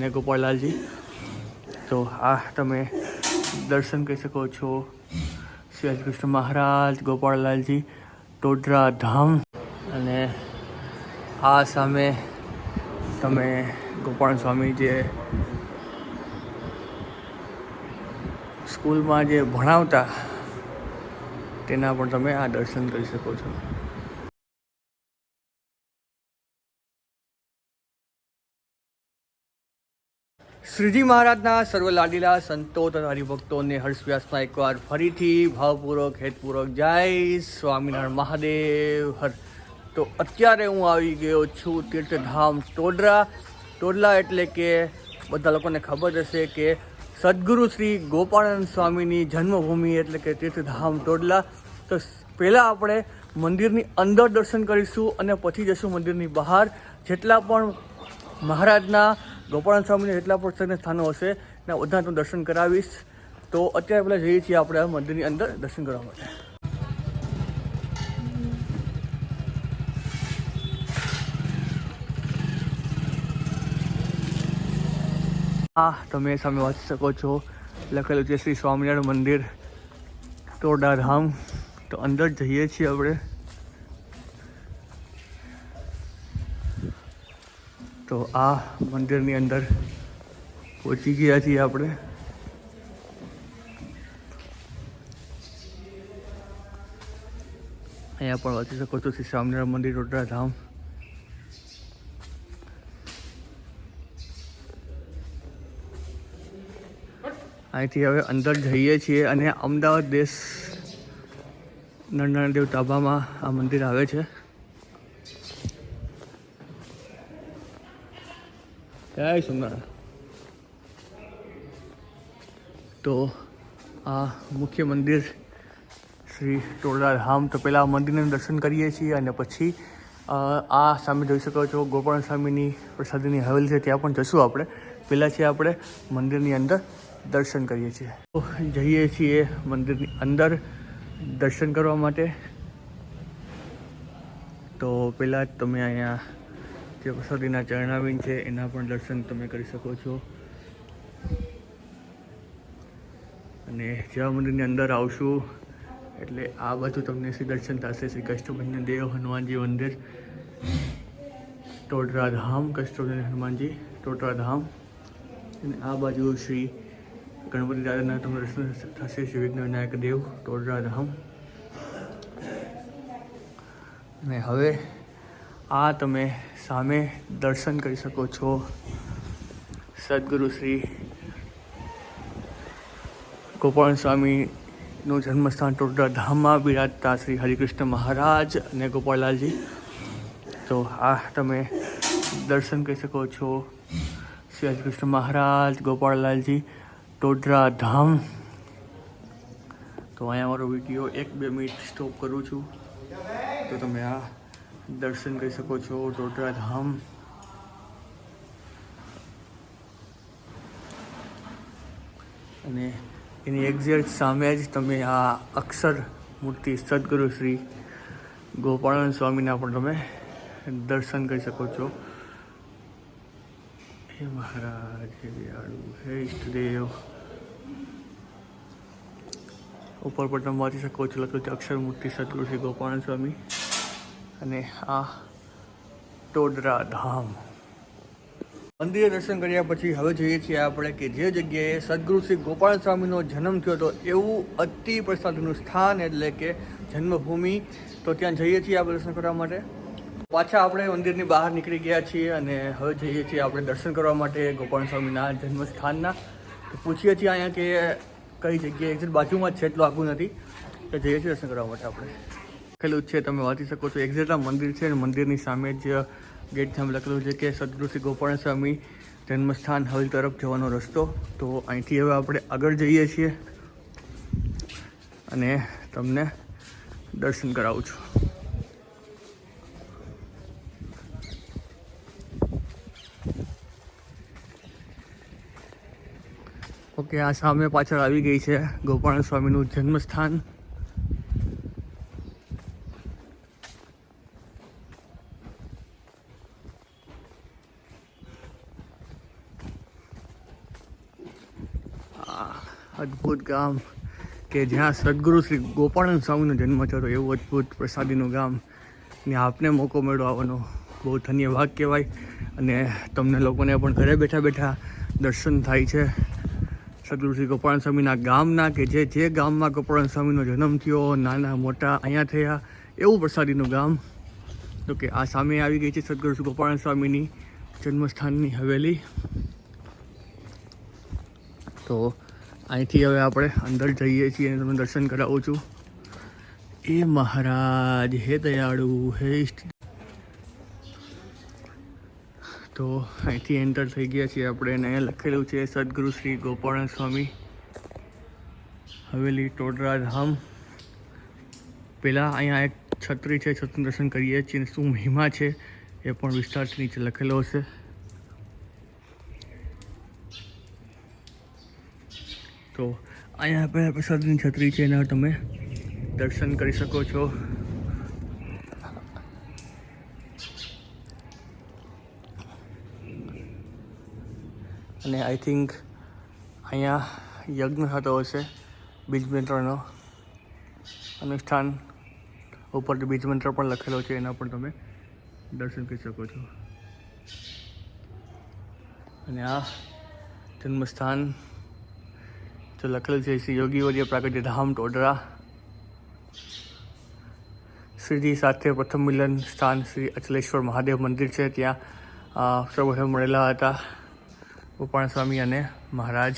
અને ગોપાળલાલજી તો આ તમે દર્શન કરી શકો છો. શ્રી કૃષ્ણ મહારાજ ગોપાળલાલજી ટોડરા ધામ અને આ સામે તમે ગોપાલ સ્વામી જે સ્કૂલમાં જે ભણાવતા, તેના પણ તમે આ દર્શન કરી શકો છો. શ્રીજી મહારાજના સર્વ લાડીલા સંતો તથા હરિભક્તોને હર્ષવ્યાસમાં એકવાર ફરીથી ભાવપૂર્વક, હેતપૂર્વક જય સ્વામિનારાયણ મહાદેવ. હર. તો અત્યારે હું આવી ગયો છું તીર્થધામ ટોડરા. ટોડલા એટલે કે બધા લોકોને ખબર હશે કે સદગુરુ શ્રી ગોપાળાનંદ સ્વામીની જન્મભૂમિ એટલે કે તીર્થધામ ટોડલા. તો પહેલાં આપણે મંદિરની અંદર દર્શન કરીશું અને પછી જશું મંદિરની બહાર. જેટલા પણ મહારાજના ગોપાળાનંદ સ્વામીને જેટલા પણ સત્સંગના સ્થાનો હશે ને બધા હું દર્શન કરાવીશ. તો અત્યારે પહેલાં જઈએ છીએ આપણે મંદિરની અંદર દર્શન કરવા માટે. હા, તમે સામે વાંચી શકો છો. લખેલું છે શ્રી સ્વામિનારાયણ મંદિર તોરડા ધામ તો અંદર જઈએ છીએ આપણે. તો આ મંદિરની અંદર પહોંચી ગયા છીએ આપણે. અહીંયા પણ વાંચી શકો છો શ્રી સ્વામિનારાયણ મંદિર ટોડા ધામ. અહીંથી હવે અંદર જઈએ છીએ અને અમદાવાદ દેશ નરનારાયણ દેવ તાબામાં આ મંદિર આવે છે. જય સોમનાથ તો આ મુખ્ય મંદિર શ્રી ટોળા ધામ, તો પહેલાં મંદિરનું દર્શન કરીએ છીએ અને પછી આ સામે જોઈ શકો છો ગોપાલ સ્વામીની પ્રસાદીની હવેલી છે, ત્યાં પણ જશું આપણે. પહેલાં છે આપણે મંદિરની અંદર દર્શન કરીએ છીએ. તો જઈએ છીએ મંદિરની અંદર દર્શન કરવા માટે. તો પહેલાં તમે અહીંયા જે પ્રસાદીના ચરણાવીન છે, એના પણ દર્શન તમે કરી શકો છો. અને જેવા મંદિરની અંદર આવશું, એટલે આ બાજુ તમને શ્રી દર્શન થશે, શ્રી કષ્ટભંજન દેવ હનુમાનજી મંદિર ટોટરા ધામ કષ્ટભંજન હનુમાનજી ટોટરા ધામ અને આ બાજુ શ્રી ગણપતિ દાદાના તમને દર્શન થશે, શ્રી વિઘ્ન વિનાયક દેવ ટોડરા ધામ અને હવે આ તમે સામે દર્શન કરી શકો છો. સદગુરુ શ્રી ગોપાલ સ્વામીનું જન્મસ્થાન ટોડરા ધામમાં બિરાજતા શ્રી હરિકૃષ્ણ મહારાજ અને ગોપાલલાલજી. તો આ તમે દર્શન કરી શકો છો. શ્રી હરિકૃષ્ણ મહારાજ ગોપાળલાલજી ટોડરા ધામ તો અહીંયા મારો વીડિયો એક બે મિનિટ સ્ટોપ કરું છું. તો તમે આ દર્શન કરી શકો છો. ટોટરા ધામ અને એની એક્ઝેક્ટ સામે જ તમે આ અક્ષર મૂર્તિ સદગુરુ શ્રી ગોપાળાનંદ સ્વામીના પણ તમે દર્શન કરી શકો છો. હે મહારાજ, હે દયાળુ, હે ઈષ્ટદેવ. ઉપર પર તમે વાંચી શકો છો લખેલું છે, અક્ષર મૂર્તિ સદગુરુ શ્રી ગોપાલ સ્વામી. અને આ ટોડરા ધામ. મંદિરે દર્શન કર્યા પછી હવે જોઈએ છીએ આપણે કે જે જગ્યાએ સદગુરુ શ્રી ગોપાલ સ્વામીનો જન્મ થયો હતો એવું અતિ પ્રસાદનું સ્થાન એટલે કે જન્મભૂમિ. તો ત્યાં જઈએ છીએ આપણે દર્શન કરવા માટે. પાછા આપણે મંદિરની બહાર નીકળી ગયા છીએ અને હવે જઈએ છીએ આપણે દર્શન કરવા માટે ગોપાલ સ્વામીના જન્મસ્થાનના. તો પૂછીએ છીએ અહીંયા કે કઈ જગ્યાએ, એક્ઝેક્ટ બાજુમાં જ છે, એટલું આગું નથી. તો જઈએ છીએ દર્શન કરવા માટે આપણે. લખેલું છે, તમે વાંચી શકો છો. એક્ઝેક્ટ મંદિર છે મંદિરની સામે જ ગેટ સામે લખેલું છે કે સદગુરુ શ્રી ગોપાલ સ્વામી જન્મસ્થાન હવેલ તરફ જવાનો રસ્તો. તો અહીંથી હવે આપણે આગળ જઈએ છીએ અને તમને દર્શન કરાવું છું. ઓકે આ સામે પાછળ આવી ગઈ છે ગોપાલ સ્વામીનું જન્મસ્થાન. ગામ કે જ્યાં સદગુરુ શ્રી ગોપાળન સ્વામીનો જન્મ થયો એવું અદ્ભુત પ્રસાદીનું ગામ. ને આપને મોકો મળ્યો આવવાનો. બહુ ધન્યવાદ કહેવાય. અને તમને લોકોને પણ ઘરે બેઠા બેઠા દર્શન થાય છે. સદગુરુ શ્રી ગોપાળન સ્વામીના ગામના કે જે જે ગામમાં ગોપાળન સ્વામીનો જન્મ થયો, નાના, મોટા, અહીંયા થયા, એવું પ્રસાદીનું ગામ. તો કે આ સામે આવી ગઈ છે સદગુરુ શ્રી ગોપાળન સ્વામીની જન્મસ્થાનની હવેલી. તો અહીંથી હવે આપણે અંદર જઈએ છીએ અને તમને દર્શન કરાવું છું. એ મહારાજ, હે દયાળુ, હે તો અહીંથી એન્ટર થઈ ગયા છીએ આપણે અને અહીંયા લખેલું છે સદગુરુ શ્રી ગોપાળન સ્વામી. હવેલી ટોડરા ધામ પહેલાં અહીંયા એક છત્રી છે છત્રી દર્શન કરીએ છીએ શું મહિમા છે એ પણ વિસ્તારથી નીચે લખેલો હશે. તો અહીંયા આપણે પ્રસાદની છત્રી છે, એના તમે દર્શન કરી શકો છો. અને આઈ થિંક અહીંયા યજ્ઞ થતો હશે બીજમંત્રનો અનુષ્ઠાન ઉપર બીજમંત્ર પણ લખેલો છે, એના પણ તમે દર્શન કરી શકો છો. અને આ જન્મસ્થાન તો લખેલું છે શ્રી યોગીવર્ય પ્રાગટ્ય ધામ ટોડરા. શ્રીજી સાથે પ્રથમ મિલન સ્થાન શ્રી અચલેશ્વર મહાદેવ મંદિર છે ત્યાં અ, મળેલા હતા ગોપાલ સ્વામી અને મહારાજ.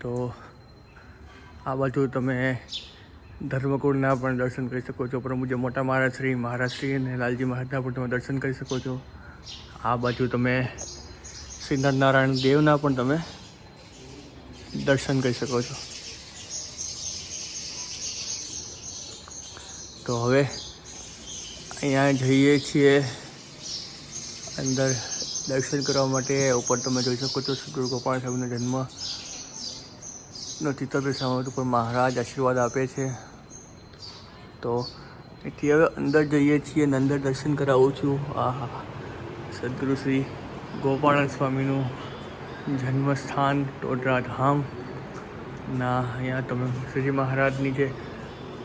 તો આ બાજુ તમે ધર્મકુળના પણ દર્શન કરી શકો છો. પ્રભુ જે મોટા મહારાજ શ્રી મહારાજ શ્રી અને લાલજી મહારાજના પણ તમે દર્શન કરી શકો છો. આ બાજુ તમે સિદ્ધાર્થનારાયણ દેવના પણ તમે દર્શન કરી શકો છો. તો હવે અહીંયા જઈએ છીએ અંદર દર્શન કરવા માટે. ઉપર તમે જોઈ શકો છો ગુરુ ગોપાલ સાહેબનો જન્મ નો ચિત્ર સામે પણ મહારાજ આશીર્વાદ આપે છે. તો અહીંથી હવે અંદર જઈએ છીએ અને અંદર દર્શન કરાવું છું. આ સદગુરુ શ્રી ગોપાળન સ્વામીનું જન્મસ્થાન ટોડરા ધામ ના, અહીંયા તમે શ્રીજી મહારાજની જે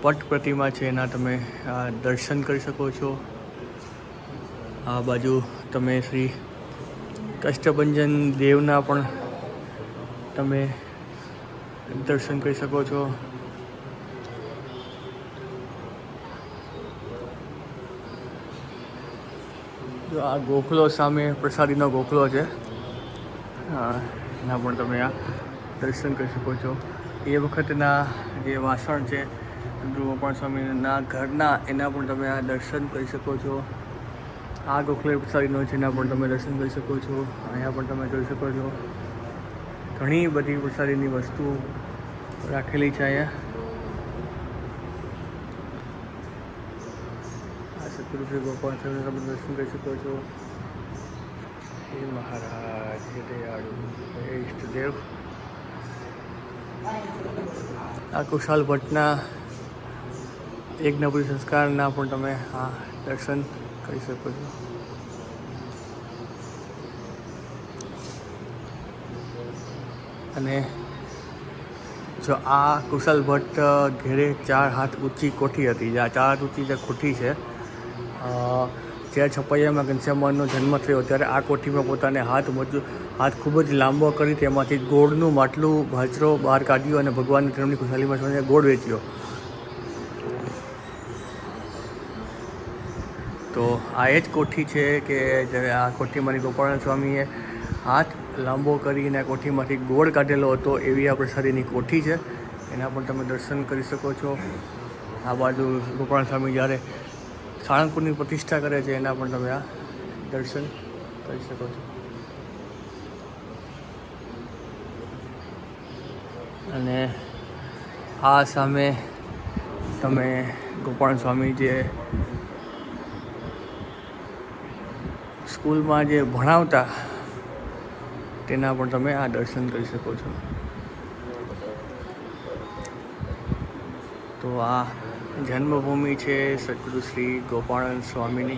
પટ પ્રતિમા છે, એના તમે, આ, દર્શન કરી શકો છો. આ બાજુ તમે શ્રી કષ્ટભંજન દેવના પણ તમે દર્શન કરી શકો છો. આ ગોખલો સામે પ્રસાદીનો ગોખલો છે. એના પણ તમે આ દર્શન કરી શકો છો. એ વખતના જે વાસણ છે ગોપાલ સ્વામીના ઘરના, એના પણ તમે આ દર્શન કરી શકો છો. આ ગોખલે પ્રસાદીનો છે, એના પણ તમે દર્શન કરી શકો છો. અહીંયા પણ તમે જોઈ શકો છો. ઘણી બધી વરસાદીની વસ્તુ રાખેલી છે અહીંયા. આ સતગુરુ શ્રી ગોપાલ સ્વામીના તમે દર્શન કરી શકો છો. હે મહારાજ, હે દયાળુ, હે ઈષ્ટદેવ. આ કુશાલ ભટ્ટના એક નબળી સંસ્કારના પણ તમે આ દર્શન કરી શકો છો. અને જો આ કુશલ ભટ્ટ ઘેરે ચાર હાથ ઊંચી કોઠી હતી. જે આ ચાર હાથ ઊંચી જે કોઠી છે જે છપૈયામાં ઘનશ્યામનો જન્મ થયો ત્યારે આ કોઠીમાં પોતાને હાથ મજુ હાથ ખૂબ જ લાંબો કરી તેમાંથી ગોળનું માટલું ભાચરો બહાર કાઢ્યો અને ભગવાનને તેમની ખુશાલીમાં સમજીને ગોળ વેચ્યો. તો આ એ જ કોઠી છે કે જ્યારે આ કોઠીમાંની ગોપાળન સ્વામીએ હાથ લાંબો કરીને કોઠીમાંથી ગોળ કાઢેલો હતો, એવી આ પ્રસાદીની કોઠી છે. એના પણ તમે દર્શન કરી શકો છો. આ બાજુ ગોપાલ સ્વામી જ્યારે સાળંગપુરની પ્રતિષ્ઠા કરે છે, એના પણ તમે આ દર્શન કરી શકો છો. અને આ સામે તમે ગોપાલ સ્વામી જે સ્કૂલમાં જે ભણાવતા તેના પણ તમે આ દર્શન કરી શકો છો. તો આ જન્મભૂમિ છે સદગુરુ શ્રી ગોપાળન સ્વામીની.